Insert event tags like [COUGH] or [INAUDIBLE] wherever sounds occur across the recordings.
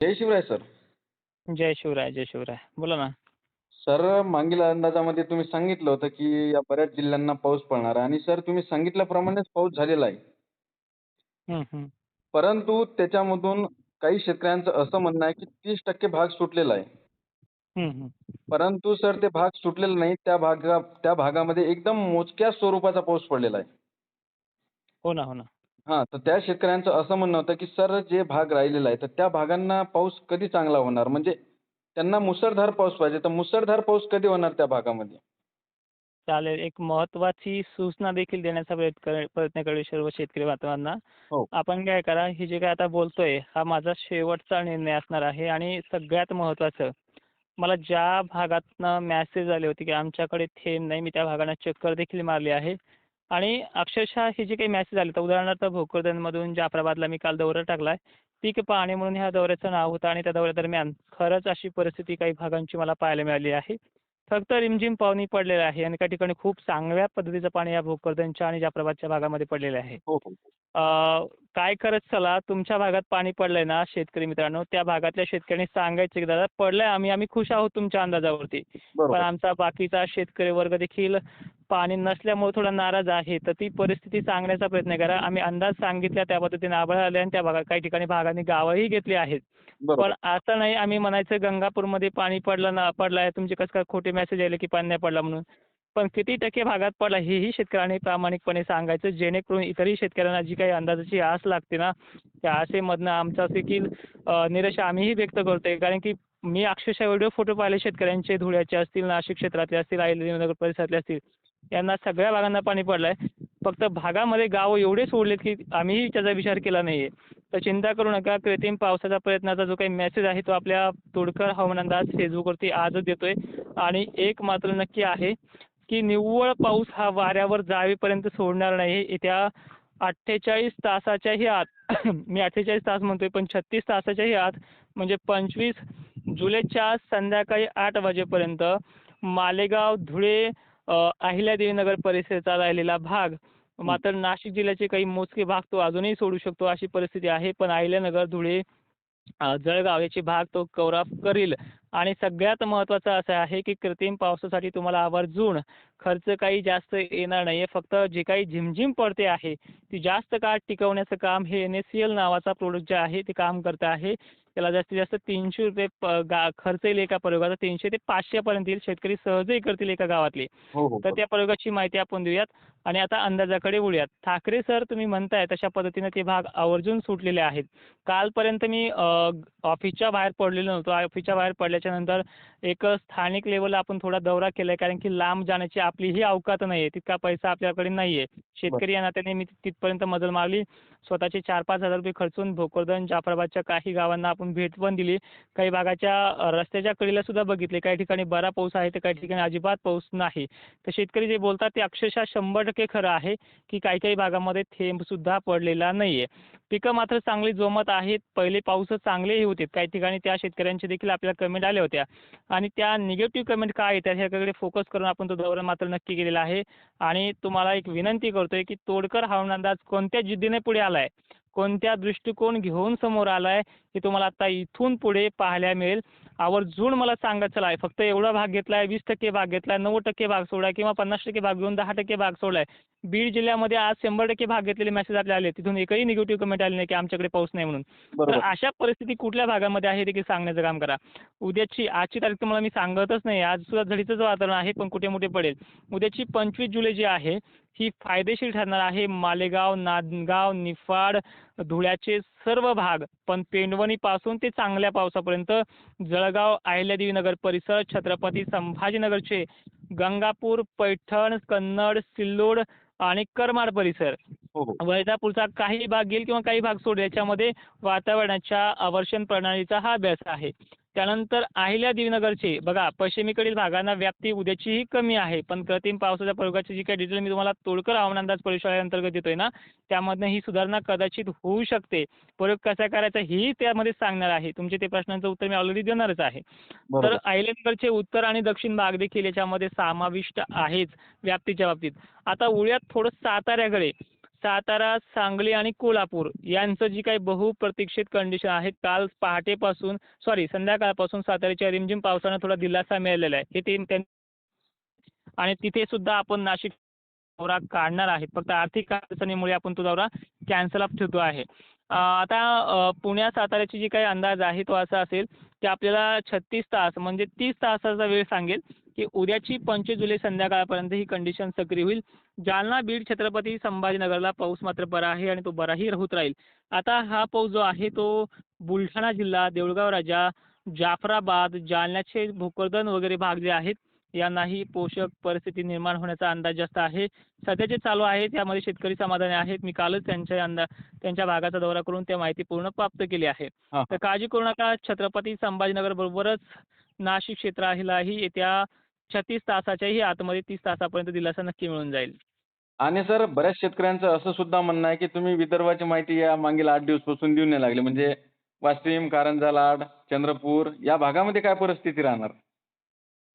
जय Shivrai sir. जय शिवराय जय शिवराय. बोला ना. सर मागील अंदाजामध्ये तुम्ही सांगितलं होतं की या बऱ्याच जिल्ह्यांना पाऊस पडणार आहे. आणि सर तुम्ही सांगितल्याप्रमाणेच पाऊस झालेला आहे. परंतु त्याच्यामधून काही शेतकऱ्यांचं असं म्हणणं आहे की तीस टक्के भाग सुटलेला आहे. परंतु सर ते भाग सुटलेले नाही. त्या भागा त्या भागामध्ये एकदम मोजक्या स्वरूपाचा पाऊस पडलेला आहे. हो ना हो ना. हां तर त्या शेतकऱ्यांचं असं म्हणणं होतं की सर जे भाग राहिलेला आहे तर त्या भागांना पाऊस कधी चांगला होणार? म्हणजे त्यांना मुसळधार पाऊस पाहिजे तर मुसळधार पाऊस कधी होणार त्या भागामध्ये? चालेल. एक महत्वाची सूचना देखील देण्याचा प्रयत्न करे- प्रयत्न करेल सर्व शेतकरी बांधवांना. हो. आपण काय करा हे जे काय आता बोलतोय हा माझा शेवटचा निर्णय असणार आहे आणि सगळ्यात महत्वाचं मला ज्या भागातनं मॅसेज आले होते की आमच्याकडे थेंब नाही मी त्या भागांना चक्कर देखील मारली आहे. आणि अक्षरशः हे जे काही मॅसेज आले तर उदाहरणार्थ भोकरदनमधून जाफराबादला मी काल दौरा टाकलाय. पीक पाहणी म्हणून ह्या दौऱ्याचं नाव होतं आणि त्या दौऱ्यादरम्यान खरंच अशी परिस्थिती काही भागांची मला पाहायला मिळाली आहे. फक्त रिमझिम पाणी पडलेलं आहे आणि काही ठिकाणी खूप चांगल्या पद्धतीचं पाणी या भोकरदनच्या आणि जाफराबादच्या भागामध्ये पडलेलं आहे. हो हो. काय करत चला तुमच्या भागात पाणी पडलंय ना शेतकरी मित्रांनो त्या भागातल्या शेतकऱ्यांनी सांगायचं की दादा पडलंय आम्ही आम्ही खुश आहोत तुमच्या अंदाजावरती. पण आमचा बाकीचा शेतकरी वर्ग देखील पाणी नसल्यामुळे थोडा नाराज आहे. तर ती परिस्थिती सांगण्याचा प्रयत्न करा. आम्ही अंदाज सांगितल्या त्या पद्धतीने आभाळ आले आणि त्या भागात काही ठिकाणी भागांनी गावंही घेतली आहेत. पण असं नाही आम्ही म्हणायचं गंगापूरमध्ये पाणी पडलं ना पडलं आहे तुमचे कसं काय खोटे मेसेज आले की पाणी नाही पडला म्हणून. पण किती टक्के भागात पडला हेही शेतकऱ्यांनी प्रामाणिकपणे सांगायचं. जेणेकरून इतरही शेतकऱ्यांना जी काही अंदाजाची आस लागते ना त्या आसेमधनं आमचा देखील निराशा आम्हीही व्यक्त करतोय. कारण की मी अक्षरशः व्हिडिओ फोटो पाहिले शेतकऱ्यांचे धुळ्याचे असतील नाशिक क्षेत्रातले असतील अहिल्यानगर परिसरातले असतील. यांना सगळ्या भागांना पाणी पडलंय. फक्त भागामध्ये गावं एवढे सोडलेत की आम्हीही त्याचा विचार केला नाहीये. तर चिंता करू नका कृत्रिम पावसाचा प्रयत्नाचा जो काही मेसेज आहे तो आपल्या तोडकर हवामान अंदाज फेसबुकवरती आजच देतोय. आणि एक मात्र नक्की आहे की निव्वळ पाऊस हा वाऱ्यावर जावेपर्यंत सोडणार नाही. येत्या अठ्ठेचाळीस तासाच्याही आत [CLEARS THROAT] मी अठ्ठेचाळीस तास म्हणतोय पण छत्तीस तासाच्याही आत म्हणजे पंचवीस जुलैच्या संध्याकाळी आठ वाजेपर्यंत मालेगाव धुळे अ, अहिल्यादेवीनगर परिसराचा राहिलेला भाग. मात्र नाशिक जिल्ह्याचे काही मोजके भाग तो अजूनही सोडू शकतो अशी परिस्थिती आहे. पण अहिल्यानगर धुळे जळगाव याचे भाग तो कव्हर करील. आणि सगळ्यात महत्त्वाचं असं आहे की कृत्रिम पावसासाठी तुम्हाला आवर्जून खर्च काही जास्त येणार नाही आहे फक्त जे काही झिमझिम पडते आहे ती जास्त काळ टिकवण्याचं काम हे एन एस सी एल नावाचा प्रोडक्ट जे आहे ते काम करतं आहे. त्याला जास्तीत जास्त तीनशे रुपये गा खर्च येईल एका प्रयोगाचा. तीनशे ते पाचशेपर्यंत येईल. शेतकरी सहजही करतील एका गावातले. हो हो तर त्या प्रयोगाची माहिती आपण देऊयात आणि आता अंदाजाकडे वळूयात. ठाकरे सर तुम्ही म्हणताय तशा पद्धतीने ते भाग आवर्जून सुटलेले आहेत. कालपर्यंत मी ऑफिसच्या बाहेर पडलेलो नव्हतो. ऑफिसच्या बाहेर पडल्याच्या नंतर एक स्थानिक लेवलला आपण थोडा दौरा केलाय. कारण की लांब जाण्याची आपलीही अवकात नाही आहे तितका पैसा आपल्याकडे नाही आहे शेतकरी या नात्याने मी तिथपर्यंत मजल मारली स्वतःचे चार पाच हजार रुपये खर्चून भोकरदन जाफराबादच्या काही गावांना आपण भेट पण दिली. काही भागाच्या रस्त्याच्या कडेला सुद्धा बघितले. काही ठिकाणी बरा पाऊस आहे तर काही ठिकाणी अजिबात पाऊस नाही. तर शेतकरी जे बोलतात ते अक्षरशः शंभर टक्के खरं आहे की काही काही भागामध्ये थेंब सुद्धा पडलेला नाहीये. पिकं मात्र चांगली जोमत आहेत. पहिले पाऊस चांगलेही होते. काही ठिकाणी त्या शेतकऱ्यांचे देखील आपल्याला कमेंट आल्या होत्या. आणि त्या निगेटिव्ह कमेंट काय येतात ह्याकडे फोकस करून आपण तो दौरा मात्र नक्की केलेला आहे. आणि तुम्हाला एक विनंती करतोय की तोडकर हवामान अंदाज कोणत्या जिद्दीने पुढे आलाय? कोणत्या दृष्टिकोन घेऊन समोर आलाय हे तुम्हाला आता इथून पुढे पाहायला मिळेल. आवर्जून मला सांगत चला फक्त एवढा भाग घेतलाय वीस टक्के भाग घेतलाय नव्वद टक्के भाग सोडलाय किंवा पन्नास टक्के भाग घेऊन दहा टक्के भाग सोडलाय. बीड जिल्ह्यामध्ये आज शंभर टक्के भाग घेतलेले मेसेज आपल्याला आले. तिथून एकही निगेटिव्ह कमेंट आले नाही की आमच्याकडे पाऊस नाही म्हणून. तर अशा परिस्थिती कुठल्या भागामध्ये आहे देखील सांगण्याचं काम करा. उद्याची आजची तारीख तुम्हाला मी सांगतच नाही. आज सुद्धा झडीचंच वातावरण आहे पण कुठे मोठे पडेल. उद्याची पंचवीस जुलै जी आहे ही फायदेशीर ठरणार आहे. मालेगाव नांदगाव निफाड धुळ्याचे सर्व भाग पण पेंडवणीपासून ते चांगल्या पावसापर्यंत जळगाव अहिल्यादेवीनगर परिसर छत्रपती संभाजीनगरचे गंगापूर पैठण कन्नड सिल्लोड आणि करमाड परिसर. हो हो. वैजापूरचा काही भाग घेईल किंवा काही भाग सोडेल याच्यामध्ये वातावरणाच्या आवर्षण प्रणालीचा हा अभ्यास आहे. त्यानंतर अहिल्यादेवीनगरचे बघा पश्चिमेकडील भागांना व्याप्ती उद्याचीही कमी आहे पण कृत्रिम पावसाच्या प्रयोगाची जी काही डिटेल मी तुम्हाला तोडकर हवामान अंदाज परिषदेअंतर्गत देतोय ना त्यामधनं ही सुधारणा कदाचित होऊ शकते. प्रयोग कसा करायचा हेही त्यामध्ये सांगणार आहे. तुमचे ते प्रश्नांचं उत्तर मी ऑलरेडी देणारच आहे. तर अहिल्यानगरचे उत्तर आणि दक्षिण भाग देखील याच्यामध्ये समाविष्ट आहेच व्याप्तीच्या बाबतीत. आता उळ्यात थोडं साताऱ्याकडे सातारा सांगली आणि कोल्हापूर यांचं जी काही बहुप्रतीक्षित कंडिशन आहे काल पहाटेपासून सॉरी संध्याकाळपासून साताऱ्याच्या रिमझिम पावसानं थोडा दिलासा मिळालेला आहे. हे ते त्यां- आणि तिथे सुद्धा आपण नाशिक दौरा काढणार आहे. फक्त आर्थिक अडचणीमुळे आपण तो दौरा कॅन्सल ऑफ ठेवतो आहे. आता पुण्या साताऱ्याची जी काही अंदाज आहे तो असा असेल की आपल्याला छत्तीस तास म्हणजे तीस तासाचा वेळ सांगेल की उद्याची पंचवीस जुलै संध्याकाळपर्यंत ही कंडिशन सक्रिय होईल. जालना बीड छत्रपती संभाजीनगरला पाऊस मात्र बरा आहे आणि तो बराही होत राहील. आता हा पाऊस जो आहे तो बुलढाणा जिल्हा देऊळगाव राजा जाफराबाद जालन्याचे भोकरदन वगैरे भाग जे आहेत यांनाही पोषक परिस्थिती निर्माण होण्याचा अंदाज जास्त आहे. सध्या जे चालू आहे त्यामध्ये शेतकरी समाधानी आहेत. मी कालच त्यांच्या अंदा त्यांच्या भागाचा दौरा करून त्या माहिती पूर्ण प्राप्त केली आहे. तर काळजी करू नका. छत्रपती संभाजीनगर बरोबरच नाशिक क्षेत्रालाही येत्या छत्तीस तासाच्याही आतमध्ये तीस तासापर्यंत दिलासा नक्की मिळून जाईल. आणि सर बऱ्याच शेतकऱ्यांचं असं सुद्धा म्हणणं आहे की तुम्ही विदर्भाची माहिती या मागील आठ दिवसपासून देऊ नाही लागले. म्हणजे वाशिम कारंजा लाड चंद्रपूर या भागामध्ये काय परिस्थिती राहणार?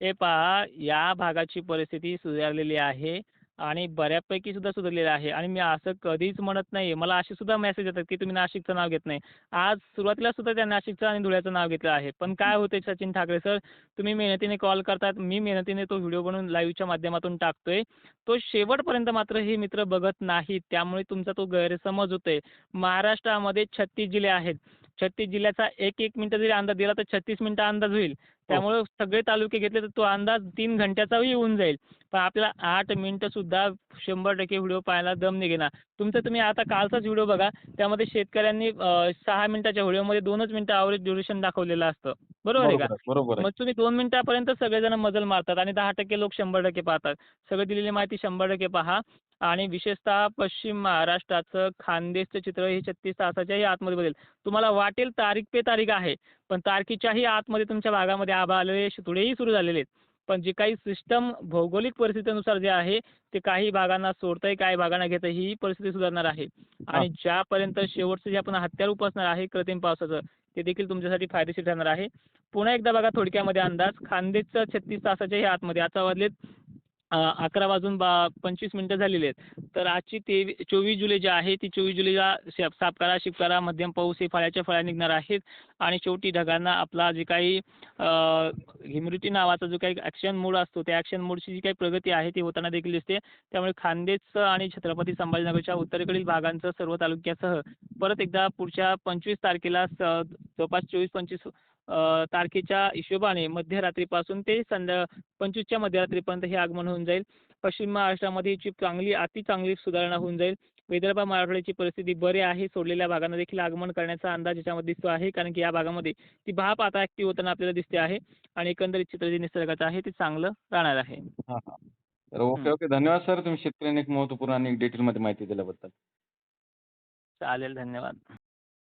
हे पहा या भागाची परिस्थिती सुधारलेली आहे आणि बऱ्यापैकी सुद्धा सुधारलेली आहे. आणि मी असं कधीच म्हणत नाही मला असे सुद्धा मेसेज येतात की तुम्ही नाशिकचं नाव घेत नाही. आज सुरुवातीला सुद्धा त्या नाशिकचं आणि धुळ्याचं नाव घेतलं आहे. पण काय होते सचिन ठाकरे सर तुम्ही मेहनतीने कॉल करतात. मी मेहनतीने तो व्हिडिओ बनवून लाईव्हच्या माध्यमातून टाकतोय. तो शेवटपर्यंत मात्र हे मित्र बघत नाहीत. त्यामुळे तुमचा तो गैरसमज होतोय. महाराष्ट्रामध्ये छत्तीस जिल्हे आहेत. छत्तीस जिल्ह्याचा एक एक मिनिटं जरी अंदाज दिला तर छत्तीस मिनिटं अंदाज होईल. त्यामुळे सगळे तालुके घेतले तर तो अंदाज तीन घंट्याचाही येऊन जाईल. पण आपल्याला आठ मिनिटं सुद्धा शंभर टक्के व्हिडिओ पाहायला दम निघेना तुमचं तुम्ही आता कालचाच व्हिडिओ बघा. त्यामध्ये शेतकऱ्यांनी सहा मिनिटाच्या व्हिडिओमध्ये दोनच मिनिटं ॲव्हरेज ड्युरेशन दाखवलेलं असतं. बरोबर आहे का? बरोबर मग तुम्ही दोन मिनिटापर्यंत सगळेजण मजल मारतात आणि दहा टक्के लोक शंभर टक्के पाहतात. सगळं दिलेली माहिती शंभर टक्के पहा. आणि विशेषतः पश्चिम महाराष्ट्राचं खानदेशचं चित्र हे छत्तीस तासाच्याही आतमध्ये बदलेल. तुम्हाला वाटेल तारीख पे तारीख आहे पण तारखेच्याही आतमध्ये तुमच्या भागामध्ये आभा आलेले शितोडेही सुरू झालेले आहेत. पण जे काही सिस्टम भौगोलिक परिस्थितीनुसार जे आहे ते काही भागांना सोडतंय काही भागांना घेतंय ही परिस्थिती सुधारणार आहे. आणि ज्यापर्यंत शेवटचं जे आपण हत्यार उपसणार आहे कृत्रिम पावसाचं ते देखील तुमच्यासाठी फायदेशीर ठरणार आहे. पुन्हा एकदा बघा थोडक्यामध्ये अंदाज. खानदेशचं छत्तीस तासाच्याही आतमध्ये. आता वाजलेत अकरा वाजून बा पंचवीस मिनटं झालेली आहेत. तर आजची तेवी चोवीस जुलै जी आहे ती चोवीस जुलैला शे- सापकारा शिपकारा मध्यम पाऊस हे फळ्याच्या फळ्या निघणार आहेत. आणि शेवटी ढगांना आपला जे काही ह्युमिडिटी नावाचा जो काही ॲक्शन मोड असतो त्या ॲक्शन मोडची जी काही प्रगती आहे ती होताना देखील दिसते. त्यामुळे खानदेशचं आणि छत्रपती संभाजीनगरच्या उत्तरेकडील भागांचं सर्व तालुक्यासह परत एकदा पुढच्या पंचवीस तारखेला स- जवळपास चोवीस पंचवीस तारखेच्या हिशोबाने मध्यरात्रीपासून ते संध्या पंचवीसच्या मध्यरात्रीपर्यंत हे आगमन होऊन जाईल. पश्चिम महाराष्ट्रामध्ये याची चांगली अति चांगली सुधारणा होऊन जाईल. विदर्भ मराठवाड्याची परिस्थिती बरी आहे. सोडलेल्या भागांना देखील आगमन करण्याचा अंदाज याच्यामध्ये दिसतो आहे. कारण की या भागामध्ये ती भाप आता ॲक्टिव्ह होताना आपल्याला दिसते आहे. आणि एकंदरीत चित्र जे निसर्गाचं आहे ते चांगलं राहणार आहे. तर ओके. ओके. धन्यवाद सर. तुम्ही शेतकऱ्यांनी एक महत्त्वपूर्ण आणि डिटेलमध्ये माहिती दिल्याबद्दल. चालेल. धन्यवाद.